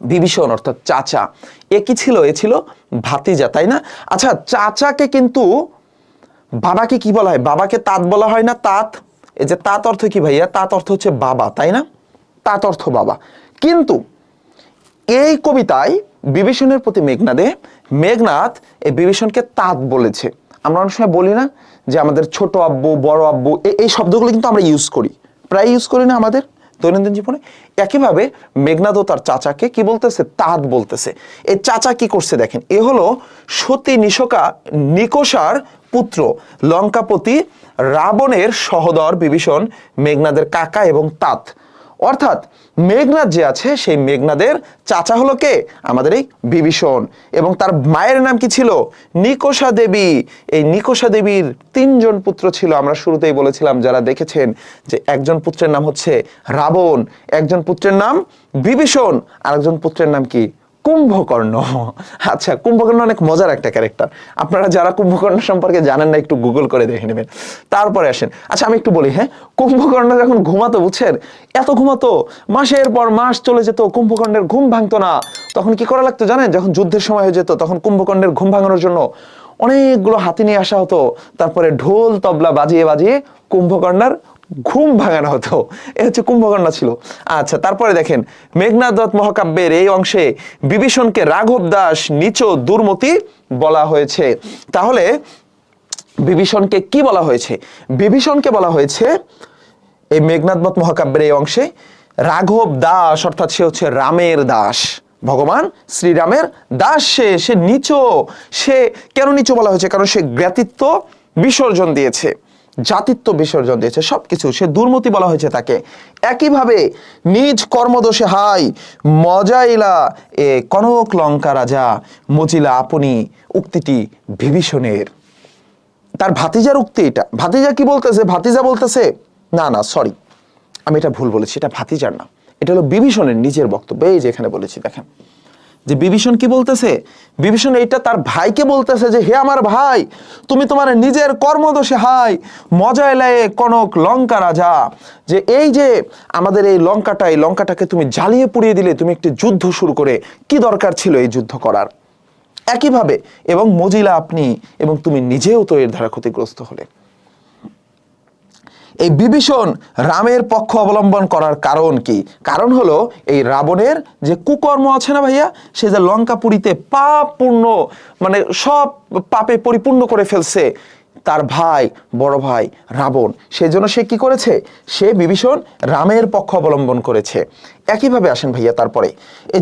বিভীষণ, অর্থাৎ চাচা। এ কি ছিল? এ ছিল ভাতিজা, তাই না? আচ্ছা চাচাকে কিন্তু বাবাকে কি বলা হয়? বাবাকে তাঁত বলা হয় না, তাঁত। এই যে তাঁত অর্থ কি ভাইয়া? তাঁত অর্থ হচ্ছে বাবা, তাই না? তাঁত অর্থ বাবা। কিন্তু এই কবিতায় বিভীষণের প্রতি মেঘনাদে মেঘনাথ এই বিভীষণকে তাঁত বলেছে। আমরা অনেক সময় বলি না যে আমাদের ছোট আব্বু, বড় আব্বু এই শব্দগুলো কিন্তু আমরা ইউজ করি। প্রায় ইউজ করি না আমাদের? দৈনন্দিন জীবনে একইভাবে মেঘনাদ তার চাচাকে কি বলতেছে? তাঁত বলতেছে। এই চাচা কি করছে দেখেন, এ হলো সতী নিশকা নিকোষার পুত্র, লঙ্কাপতি রাবণের সহদর বিভীষণ মেঘনাদের কাকা এবং তাঁত। অর্থাৎ মেঘনাদ যে আছে, সেই মেঘনাদের চাচা হলো কে? আমাদের এই বিভীষণ। এবং তার মায়ের নাম কি ছিল? নিকোষা দেবী। এই নিকোষা দেবীর তিনজন পুত্র ছিল। আমরা শুরুতেই বলেছিলাম, যারা দেখেছেন যে একজন পুত্রের নাম হচ্ছে রাবণ, একজন পুত্রের নাম বিভীষণ, আরেকজন পুত্রের নাম কি? কুম্ভকর্ণ। আচ্ছা কুম্ভকর্ণ অনেক মজার একটা ক্যারেক্টার আপনারা যারা কুম্ভকর্ণ সম্পর্কে জানেন না, একটু গুগল করে দেখে নেবেন। তারপরে আসেন। আচ্ছা আমি একটু বলি হ্যাঁ? কুম্ভকর্ণ যখন ঘুমাতো, বুঝছেন? এত ঘুমাতো, মাসের পর মাস চলে যেত, কুম্ভকর্ণের ঘুম ভাঙতো না। তখন কি করা লাগতো জানেন? যখন যুদ্ধের সময় হয়ে যেত, তখন কুম্ভকর্ণের ঘুম ভাঙানোর জন্য অনেকগুলো হাতি নিয়ে আসা হতো। তারপরে ঢোল, তবলা বাজিয়ে বাজিয়ে কুম্ভকর্ণার ঘুম ভাঙানো হতো। এ হচ্ছে কুম্ভকর্ণ ছিল। আচ্ছা তারপরে দেখেন, মেঘনাদ দত্ত মহাকাব্যের এই অংশে বিভীষণকে রাঘব দাস নিচ দুর্মতি বলা হয়েছে। তাহলে বিভীষণকে কি বলা হয়েছে? বিভীষণকে বলা হয়েছে এই মেঘনাথবত মহাকাব্যের এই অংশে রাঘব দাস, অর্থাৎ সে হচ্ছে রামের দাস। ভগবান শ্রীরামের দাস, সে সে নিচ, সে কেন নিচু বলা হয়েছে? কারণ সে জ্ঞাতিত্ব বিসর্জন দিয়েছে। জাতিত্ব বিসর্জন দিয়েছে, সবকিছু সে দুর্মতি বলা হয়েছে তাকে। একইভাবে নিজ কর্মদোষে হাই, মজাইলা এ কনক লঙ্কা রাজা, মজিলা আপনি উক্তিটি বিভীষণের। তার ভাতিজার উক্তি এটা। ভাতিজা কি বলতেছে? ভাতিজা বলতেছে, না না সরি আমি এটা ভুল বলেছি, এটা ভাতিজার না। এটা হলো বিভীষণের নিজের বক্তব্য, এই যে এখানে বলেছি, দেখেন। যে বিভীষণ কি বলতেছে? বিভীষণ এইটা তার ভাইকে বলতেছে যে, হে আমার ভাই, তুমি তোমার নিজের কর্মদোষে হাই মজা এলায় কনক লঙ্কা রাজা। যে এই যে আমাদের এই লঙ্কাটা, এই লঙ্কাটাকে তুমি জ্বালিয়ে পুড়িয়ে দিলে, তুমি একটি যুদ্ধ শুরু করে, কি দরকার ছিল এই যুদ্ধ করার? একইভাবে, এবং মজিলা আপনি, এবং তুমি নিজেও তো এর দ্বারা ক্ষতিগ্রস্ত হলে। এই বিভীষণ রামের পক্ষ অবলম্বন করার কারণ কি? কারণ হলো এই রাবণের যে কুকর্ম আছে না ভাইয়া, সে যে লঙ্কা লঙ্কাপুরীতে পাপ পূর্ণ মানে সব পাপে পরিপূর্ণ করে ফেলছে তার ভাই, বড় ভাই রাবণ। সেজন্য সে কি করেছে? সে বিভীষণ রামের পক্ষ অবলম্বন করেছে। একইভাবে আসেন ভাইয়া তারপরে। এই